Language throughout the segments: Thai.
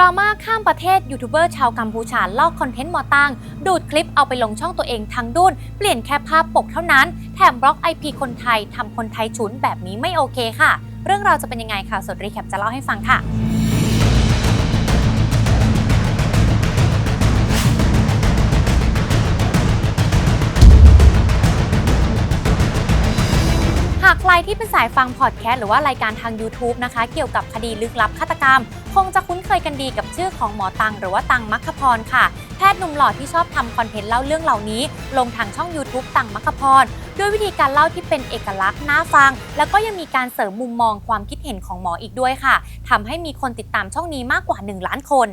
ราม่าข้ามประเทศยูทูบเบอร์ชาวกัมพูชาลอกคอนเทนต์มอตังดูดคลิปเอาไปลงช่องตัวเองทั้งดุนเปลี่ยนแค่ภาพปกเท่านั้น แถมบล็อก IP คนไทยทำคนไทยฉุนแบบนี้ไม่โอเคค่ะ เรื่องราวจะเป็นยังไงค่ะสดรีแคปจะเล่าให้ฟังค่ะ รที่เป็นสายฟังพอดแคสต์หรือว่ารายการทาง YouTube นะคะ เกี่ยวกับคดีลึกลับฆาตกรรม คงจะคุ้นเคยกันดีกับชื่อของหมอตัง หรือว่าตังมัคคพรค่ะ แพทย์หนุ่มหล่อที่ชอบทำคอนเทนต์เล่าเรื่องเหล่านี้ ลงทางช่อง YouTube ตังมัคคพรด้วยวิธีการเล่าที่เป็นเอกลักษณ์น่าฟัง แล้วก็ยังมีการเสริมมุมมองความคิดเห็นของหมออีกด้วยค่ะทำให้มีคนติดตามช่องนี้มากกว่า 1 ล้านคน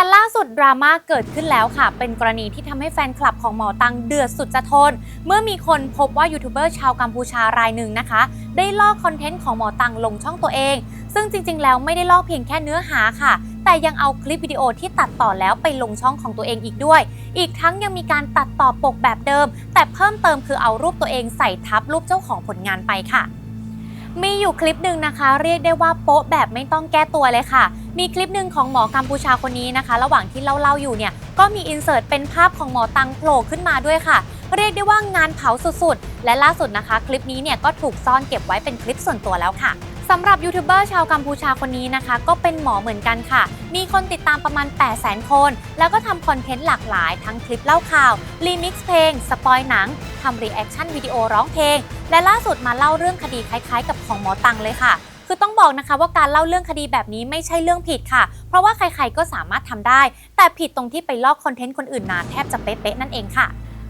แต่ล่าสุดดราม่าเกิดขึ้นแล้วค่ะ เป็นกรณีที่ทำให้แฟนคลับของหมอตังเดือดสุดจะทน เมื่อมีคนพบว่ายูทูบเบอร์ชาวกัมพูชารายหนึ่งนะคะ ได้ลอกคอนเทนต์ของหมอตังลงช่องตัวเอง ซึ่งจริง ๆ แล้วไม่ได้ลอกเพียงแค่เนื้อหาค่ะ แต่ยังเอาคลิปวิดีโอที่ตัดต่อแล้วไปลงช่องของตัวเองอีกด้วย อีกทั้งยังมีการตัดต่อปกแบบเดิม แต่เพิ่มเติมคือเอารูปตัวเองใส่ทับรูปเจ้าของผลงานไปค่ะมีอยู่คลิปหนึ่งนะคะ เรียกได้ว่าโป๊ะแบบไม่ต้องแก้ตัวเลยค่ะ มีคลิปหนึ่งของหมอกัมพูชาคนนี้นะคะ ระหว่างที่เล่าๆอยู่เนี่ยก็มีอินเสิร์ตเป็นภาพของหมอตังโผล่ขึ้นมาด้วยค่ะ เรียกได้ว่างานเผาสุดๆ และล่าสุดนะคะ คลิปนี้เนี่ยก็ถูกซ่อนเก็บไว้เป็นคลิปส่วนตัวแล้วค่ะสำหรับยูทูบเบอร์ชาวกัมพูชาคนนี้นะคะ ก็เป็นหมอเหมือนกันค่ะ มีคนติดตามประมาณ 8 0 0 0 0คน แล้วก็ทำคอนเทนต์หลากหลาย ทั้งคลิปเล่าข่าวรีมิกซ์เพลง สปอยหนังทำรีแอคชั่นวิดีโอร้องเพลง และล่าสุดมาเล่าเรื่องคดีคล้ายๆ กับของหมอตังเลยค่ะ คือต้องบอกนะคะว่าการเล่าเรื่องคดีแบบนี้ไม่ใช่เรื่องผิดค่ะ เพราะว่าใครๆก็สามารถทำได้ แต่ผิดตรงที่ไปลอกคอนเทนต์คนอื่นมาแทบจะเป๊ะๆนั่นเองค่ะ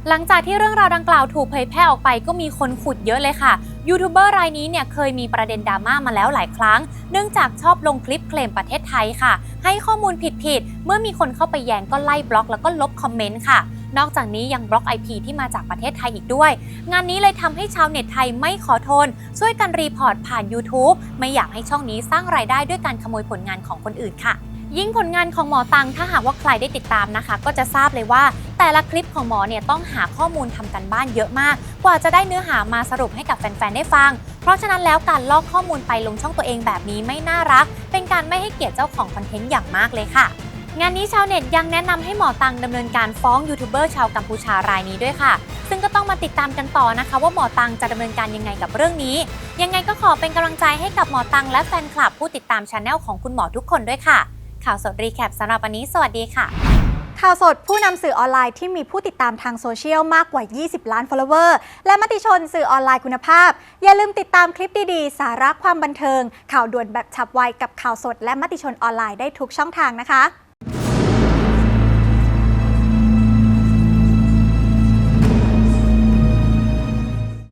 หลังจากที่เรื่องราวดังกล่าวถูกเผยแพร่ออกไปก็มีคนขุดเยอะเลยค่ะ ยูทูบเบอร์รายนี้เนี่ยเคยมีประเด็นดราม่ามาแล้วหลายครั้ง เนื่องจากชอบลงคลิปเคลมประเทศไทยค่ะ ให้ข้อมูลผิดๆ เมื่อมีคนเข้าไปแย้งก็ไล่บล็อกแล้วก็ลบคอมเมนต์ค่ะ นอกจากนี้ยังบล็อก IP ที่มาจากประเทศไทยอีกด้วย งานนี้เลยทำให้ชาวเน็ตไทยไม่ขอทน ช่วยกันรีพอร์ตผ่าน YouTube ไม่อยากให้ช่องนี้สร้างรายได้ด้วยการขโมยผลงานของคนอื่นค่ะ ยิ่งผลงานของหมอตังถ้าหากว่าใครได้ติดตามนะคะ ก็จะทราบเลยว่า แต่ละคลิปของหมอเนี่ยต้องหาข้อมูลทำกันบ้านเยอะมาก กว่าจะได้เนื้อหามาสรุปให้กับแฟนๆได้ฟัง เพราะฉะนั้นแล้วการลอกข้อมูลไปลงช่องตัวเองแบบนี้ไม่น่ารัก เป็นการไม่ให้เกียรติเจ้าของคอนเทนต์อย่างมากเลยค่ะงานนี้ชาวเน็ตยังแนะนำให้หมอตังดำเนินการฟ้องยูทูบเบอร์ชาวกัมพูชารายนี้ด้วยค่ะ ซึ่งก็ต้องมาติดตามกันต่อนะคะ ว่าหมอตังจะดำเนินการยังไงกับเรื่องนี้ ยังไงก็ขอเป็นกำลังใจให้กับหมอตังและแฟนคลับผู้ติดตามช anel ของคุณหมอทุกคนด้วยค่ะ ข่าวสดรีแคปสำหรับวันนี้ สวัสดีค่ะ ข่าวสดผู้นำสื่อออนไลน์ที่มีผู้ติดตามทางโซเชียลมากกว่า 20 ล้าน follower และมติชนสื่อออนไลน์คุณภาพ อย่าลืมติดตามคลิปดีๆ สาระความบันเทิง ข่าวด่วนแบบฉับไวกับข่าวสด และมติชนออนไลน์ได้ทุกช่องทางนะคะ